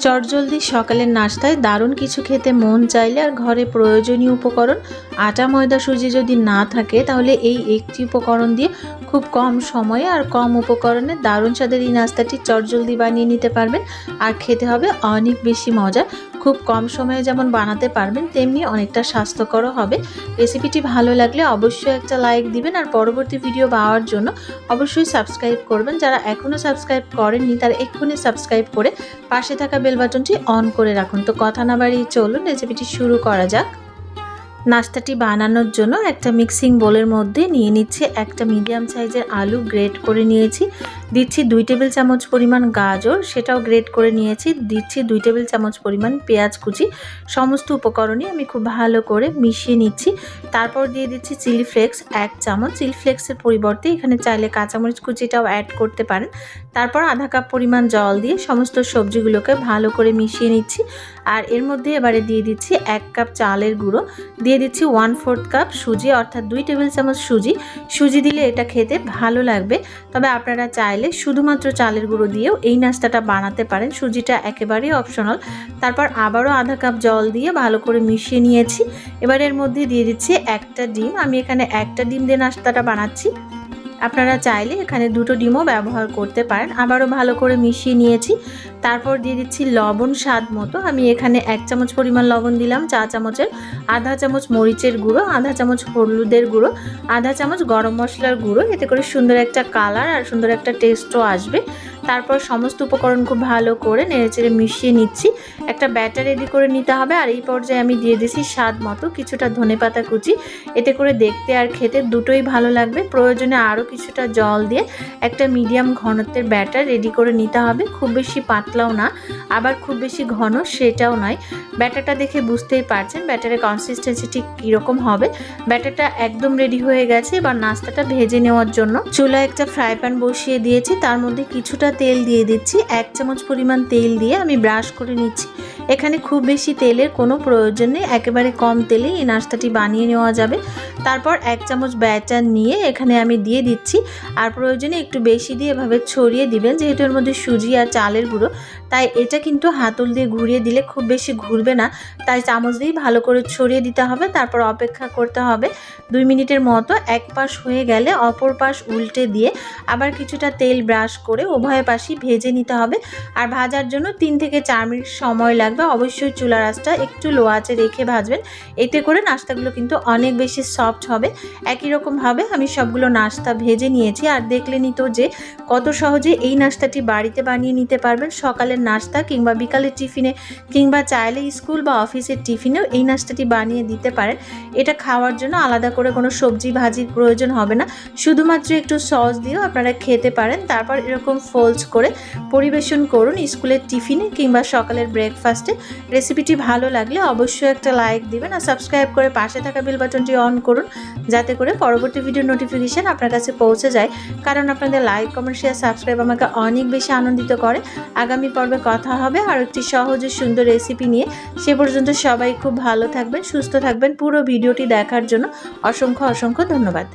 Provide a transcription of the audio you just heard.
চটজলদি সকালের নাস্তায় দারুণ কিছু খেতে মন চাইলে আর ঘরে প্রয়োজনীয় উপকরণ, আটা, ময়দা, সুজি যদি না থাকে, তাহলে এই একটি উপকরণ দিয়ে খুব কম সময়ে আর কম উপকরণে দারুণ স্বাদের এই নাস্তাটি চটজলদি বানিয়ে নিতে পারবেন। আর খেতে হবে অনেক বেশি মজা খুব কম সময়ে যেমন বানাতে পারবেন, তেমনি অনেকটা স্বাস্থ্যকরও হবে। রেসিপিটি ভালো লাগলে অবশ্যই একটা লাইক দিবেন আর পরবর্তী ভিডিও পাওয়ার জন্য অবশ্যই সাবস্ক্রাইব করবেন। যারা এখনও সাবস্ক্রাইব করেননি, তারা এক্ষুনি সাবস্ক্রাইব করে পাশে থাকা বেল বাটনটি অন করে রাখুন। তো কথা না বাড়িয়ে চলুন, রেসিপিটি শুরু করা যাক। নাস্তাটি বানানোর জন্য একটা মিক্সিং বোলের মধ্যে নিয়ে নিচ্ছে। একটা মিডিয়াম সাইজের আলু গ্রেট করে নিয়েছি। দিচ্ছি দুই টেবিল চামচ পরিমাণ গাজর, সেটাও গ্রেট করে নিয়েছি। দিচ্ছি দুই টেবিল চামচ পরিমাণ পেঁয়াজ কুচি। সমস্ত উপকরণই আমি খুব ভালো করে মিশিয়ে নিচ্ছি। তারপর দিয়ে দিচ্ছি চিলি ফ্লেক্স এক চামচ। চিলি ফ্লেক্সের পরিবর্তে এখানে চাইলে কাঁচামরিচ কুচিটাও অ্যাড করতে পারেন। তারপর আধা কাপ পরিমাণ জল দিয়ে সমস্ত সবজিগুলোকে ভালো করে মিশিয়ে নিচ্ছি। আর এর মধ্যে এবারে দিয়ে দিচ্ছি এক কাপ চালের গুঁড়ো। দিয়ে দিচ্ছি ওয়ান ফোর্থ কাপ সুজি, অর্থাৎ দুই টেবিল চামচ সুজি। সুজি দিলে এটা খেতে ভালো লাগবে। তবে আপনারা চাইলে শুধুমাত্র চালের গুঁড়ো দিয়েও এই নাস্তাটা বানাতে পারেন। সুজিটা একেবারেই অপশনাল তারপর আবারও আধা কাপ জল দিয়ে ভালো করে মিশিয়ে নিয়েছি। এবার এর মধ্যে দিয়ে দিচ্ছি একটা ডিম। আমি এখানে একটা ডিম দিয়ে নাস্তাটা বানাচ্ছি। আপনারা চাইলে এখানে দুটো ডিমও ব্যবহার করতে পারেন। আবারও ভালো করে মিশিয়ে নিয়েছি। তারপর দিয়ে দিচ্ছি লবণ স্বাদ মতো। আমি এখানে এক চামচ পরিমাণ লবণ দিলাম, চা চামচের। আধা চামচ মরিচের গুঁড়ো, আধা চামচ হলুদের গুঁড়ো, আধা চামচ গরম মশলার গুঁড়ো। এতে করে সুন্দর একটা কালার আর সুন্দর একটা টেস্টও আসবে। তারপর সমস্ত উপকরণ খুব ভালো করে নেড়েচেড়ে মিশিয়ে নিচ্ছি। একটা ব্যাটার রেডি করে নিতে হবে আর এই পর্যায়ে আমি দিয়ে দিছি স্বাদ মতো কিছুটা ধনে পাতা কুচি। এতে করে দেখতে আর খেতে দুটোই ভালো লাগবে। প্রয়োজনে আরও কিছুটা জল দিয়ে একটা মিডিয়াম ঘনত্বের ব্যাটার রেডি করে নিতে হবে। খুব বেশি পাতলাও না, আবার খুব বেশি ঘন সেটাও নয়। ব্যাটারটা দেখে বুঝতেই পারছেন ব্যাটারের কনসিস্টেন্সি ঠিক কীরকম হবে। ব্যাটারটা একদম রেডি হয়ে গেছে, এবার নাস্তাটা ভেজে নেওয়ার জন্য। চুলা একটা ফ্রাই প্যান বসিয়ে দিয়েছি, তার মধ্যে কিছুটা তেল দিয়ে দিচ্ছি। এক চামচ পরিমাণ তেল দিয়ে আমি ব্রাশ করে নিচ্ছি। এখানে খুব বেশি তেলের কোনো প্রয়োজন নেই। একেবারে কম তেলেই এই নাস্তাটি বানিয়ে নেওয়া যাবে। তারপর এক চামচ ব্যাটার নিয়ে এখানে আমি দিয়ে দিচ্ছি। আর প্রয়োজনে একটু বেশি দিয়ে এভাবে ছড়িয়ে দিবেন, যেহেতু এর মধ্যে সুজি আর চালের গুঁড়ো। তাই এটা কিন্তু হাতল দিয়ে ঘুরিয়ে দিলে খুব বেশি ঘুরবে না। তাই চামচ দিয়েই ভালো করে ছড়িয়ে দিতে হবে। তারপর অপেক্ষা করতে হবে দুই মিনিটের মতো। এক পাশ হয়ে গেলে অপর পাশ উল্টে দিয়ে আবার কিছুটা তেল ব্রাশ করে উভয় পাশই ভেজে নিতে হবে। আর ভাজার জন্য তিন থেকে চার মিনিট সময় লাগবে। অবশ্যই চুলার আঁচটা একটু লো আঁচে রেখে ভাজবেন। এতে করে নাস্তাগুলো কিন্তু অনেক বেশি সফট হবে। একই রকমভাবে আমি সবগুলো নাস্তা ভেজে নিয়েছি। আর দেখলেনই তো যে কত সহজে এই নাস্তাটি বাড়িতে বানিয়ে নিতে পারবেন। সকালের নাস্তা কিংবা বিকালের টিফিনে কিংবা চাইলে স্কুল বা অফিসের টিফিনেও এই নাস্তাটি বানিয়ে দিতে পারেন। এটা খাওয়ার জন্য আলাদা করে কোনো সবজি ভাজির প্রয়োজন হবে না। শুধুমাত্র একটু সস দিয়েও আপনারা খেতে পারেন। তারপর এরকম ফোলস করে পরিবেশন করুন স্কুলের টিফিনে কিংবা সকালের ব্রেকফাস্টে রেসিপিটি ভালো লাগলে অবশ্যই একটা লাইক দিবেন আর সাবস্ক্রাইব করে পাশে থাকা বেল বাটনটি অন করুন, যাতে করে পরবর্তী ভিডিও নোটিফিকেশান আপনার কাছে পৌঁছে যায়। কারণ আপনাদের লাইক কমেন্ট শেয়ার সাবস্ক্রাইব আমাকে অনেক বেশি আনন্দিত করে। আগামী পর্বে কথা হবে আর একটি সহজ সুন্দর রেসিপি নিয়ে। সে পর্যন্ত সবাই খুব ভালো থাকবেন, সুস্থ থাকবেন। পুরো ভিডিওটি দেখার জন্য অসংখ্য অসংখ্য ধন্যবাদ।